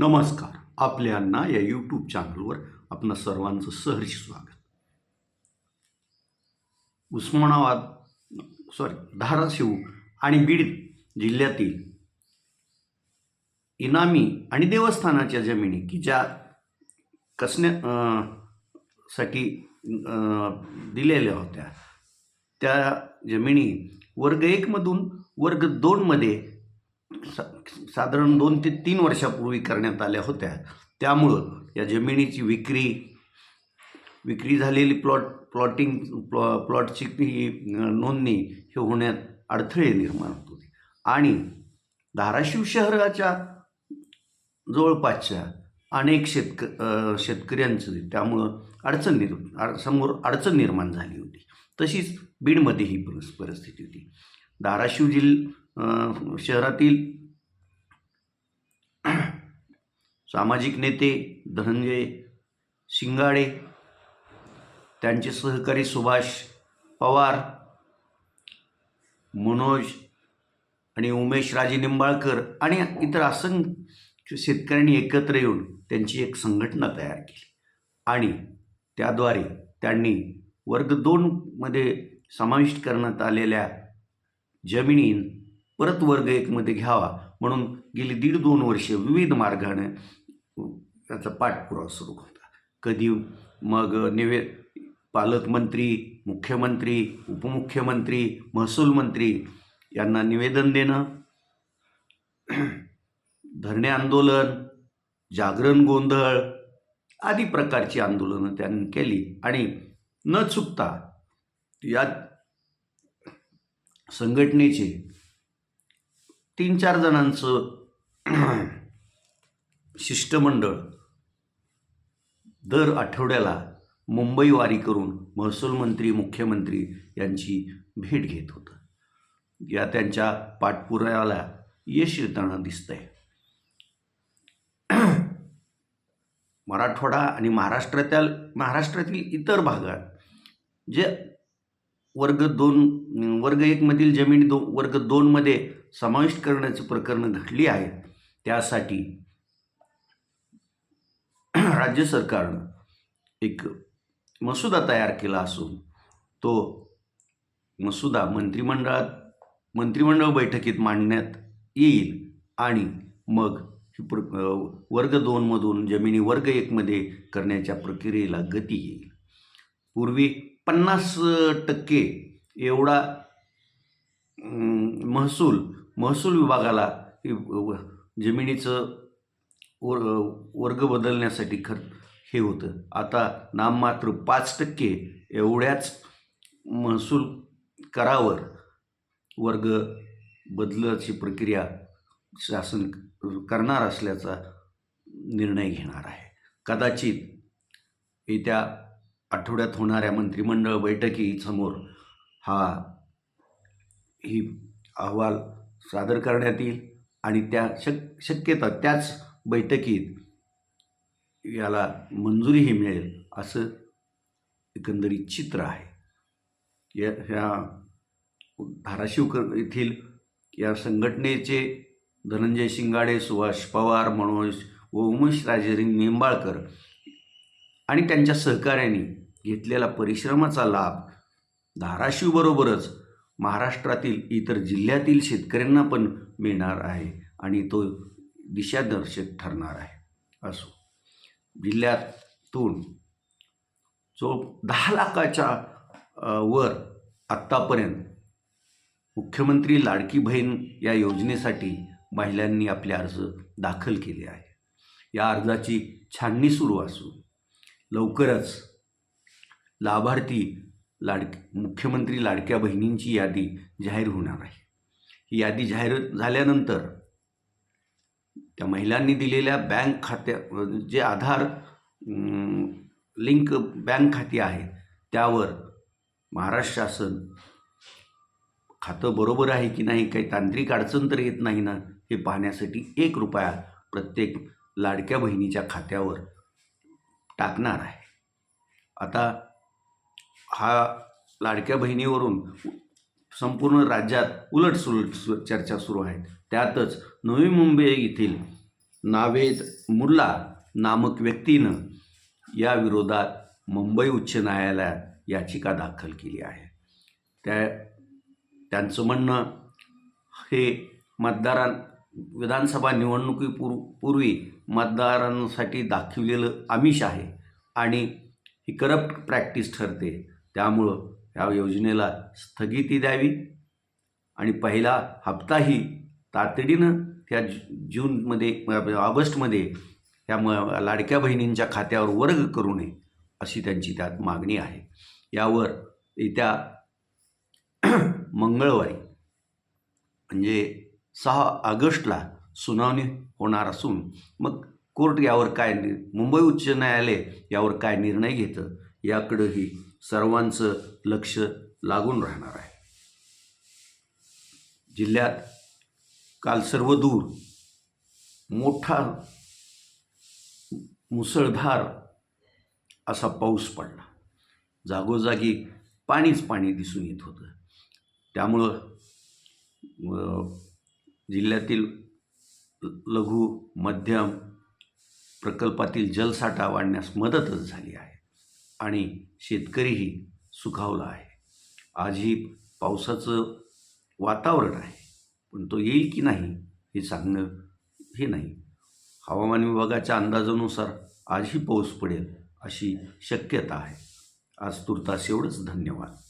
नमस्कार. आपल्यांना या यूट्यूब चॅनलवर आपणा सर्वांचं सहर्ष स्वागत. उस्मानाबाद सॉरी धाराशिव आणि बीड जिल्ह्यातील इनामी आणि देवस्थानाच्या जमिनी की ज्या कसण्या साठी दिलेल्या होत्या त्या जमिनी वर्ग एकमधून वर्ग दोनमध्ये सा साधारण दोन ते तीन वर्षापूर्वी करण्यात आल्या होत्या. त्यामुळं या जमिनीची विक्री विक्री झालेली प्लॉट प्लॉटिंग प्लॉ प्लॉटची ही नोंदणी हे होण्यात अडथळे निर्माण होत होते. आणि धाराशिव शहराच्या जवळपासच्या अनेक शेतक शेतकऱ्यांचं त्यामुळं अडचण निर् अड समोर अडचण निर्माण झाली होती. तशीच बीडमध्ये ही परिस्थिती होती. धाराशिव जिल्हा शहरातील सामाजिक नेते धनंजय शिंगाडे त्यांचे सहकारी सुभाष पवार मनोज आणि उमेश राजे निंबाळकर आणि इतर असंख्य शेतकऱ्यांनी एकत्र येऊन त्यांची एक संघटना तयार केली. आणि त्याद्वारे त्यांनी वर्ग दोनमध्ये समाविष्ट करण्यात आलेल्या जमिनी परत वर्ग एकमध्ये घ्यावा. म्हणून गेली दीड दोन वर्षे विविध मार्गाने त्याचा पाठपुरावा सुरू होता. कधी मग निवे पालकमंत्री मुख्यमंत्री उपमुख्यमंत्री महसूल मंत्री यांना निवेदन देणं धरणे आंदोलन जागरण गोंधळ आदी प्रकारची आंदोलनं त्यांनी केली. आणि न चुकता या संघटनेचे तीन चार जणांचं शिष्टमंडळ दर आठवड्याला मुंबई वारी करून महसूल मंत्री मुख्यमंत्री यांची भेट घेत होतं. या त्यांच्या पाठपुराव्याला यश येताना दिसतंय. मराठवाडा आणि महाराष्ट्रातील महाराष्ट्रातील इतर भागात जे वर्ग दोन वर्ग एकमधील जमीन दो वर्ग दोनमध्ये समाविष्ट करण्याची प्रकरणं घडली आहेत त्यासाठी राज्य सरकारनं एक मसुदा तयार केला असून तो मसुदा मंत्रिमंडळात मंत्रिमंडळ बैठकीत मांडण्यात येईल आणि मग ही प्र वर्ग दोनमधून जमिनी वर्ग एकमध्ये करण्याच्या प्रक्रियेला गती येईल. पूर्वी पन्नास टक्के एवढा महसूल महसूल विभागाला हे जमिनीचं वर वर्ग बदलण्यासाठी खर हे होतं. आता नाममात्र पाच टक्के एवढ्याच महसूल करावर वर्ग बदलाची प्रक्रिया शासन करणार असल्याचा निर्णय घेणार आहे. कदाचित येत्या आठवड्यात होणाऱ्या मंत्रिमंडळ बैठकीसमोर हा ही अहवाल सादर करण्यात येईल आणि त्या शक शक्यता त्याच बैठकीत याला मंजुरीही मिळेल असं एकंदरीत चित्र आहे. या ह्या धाराशिवकर येथील या संघटनेचे धनंजय शिंगाडे सुभाष पवार मनोज व उमेश राजेरी निंबाळकर आणि त्यांच्या सहकार्याने घेतलेला परिश्रमाचा लाभ धाराशिवबरोबरच महाराष्ट्रातील इतर जिल्ह्यातील शेतकऱ्यांना पण मिळणार आहे आणि तो दिशादर्शक ठरणार आहे. असो. जिल्ह्यातून जो दहा लाखाच्या वर आत्तापर्यंत मुख्यमंत्री लाडकी बहीण या योजनेसाठी महिलांनी आपले अर्ज दाखल केले आहे. या अर्जाची छाननी सुरू असून लवकरच लाभार्थी लाडक मुख्यमंत्री लाडक्या बहिणींची यादी जाहीर होणार आहे. ही यादी जाहीर झाल्यानंतर त्या महिलांनी दिलेल्या बँक खात्या जे आधार लिंक बँक खाती आहेत त्यावर महाराष्ट्र शासन खातं बरोबर आहे की नाही काही तांत्रिक अडचण तर येत नाही ना हे पाहण्यासाठी एक रुपया प्रत्येक लाडक्या बहिणीच्या खात्यावर टाकणार आहे. आता हा लाडक्या बहिणीवरून संपूर्ण राज्यात उलटसुलट सु चर्चा सुरू आहेत त्यातच नवी मुंबई येथील नावेद मुल्ला नामक व्यक्तीनं या विरोधात मुंबई उच्च न्यायालयात याचिका दाखल केली आहे. त्या त्यांचं म्हणणं हे मतदारां विधानसभा निवडणुकीपूर्व पूर्वी मतदारांसाठी दाखविलेलं आमिष आहे आणि ही करप्ट प्रॅक्टिस ठरते. त्यामुळं या योजनेला स्थगिती द्यावी. आणि पहिला हप्ताही तातडीनं त्या जूनमध्ये ऑगस्टमध्ये त्या म लाडक्या बहिणींच्या खात्यावर वर्ग करू नये अशी त्यांची त्यात मागणी आहे. यावर येत्या मंगळवारी म्हणजे सहा ऑगस्टला सुनावणी होणार असून मग कोर्ट यावर काय नि मुंबई उच्च न्यायालय यावर काय निर्णय घेतं? याकडंही सर्वांचं लक्ष लागून राहणार आहे. जिल्ह्यात काल सर्वदूर मोठा मुसळधार असा पाऊस पडला. जागोजागी पाणीच पाणी दिसून येत होतं. त्यामुळं जिल्ह्यातील लघु मध्यम प्रकल्पातील जलसाठा वाढण्यास मदतच झाली आहे. आणि शेतकरीही सुखावला आहे. आजही पावसाचं वातावरण आहे. पण तो येईल की नाही हे सांगणं हे नाही. हवामान विभागाच्या अंदाजानुसार आजही पाऊस पडेल अशी शक्यता आहे. आज तुर्तास एवढंच. धन्यवाद.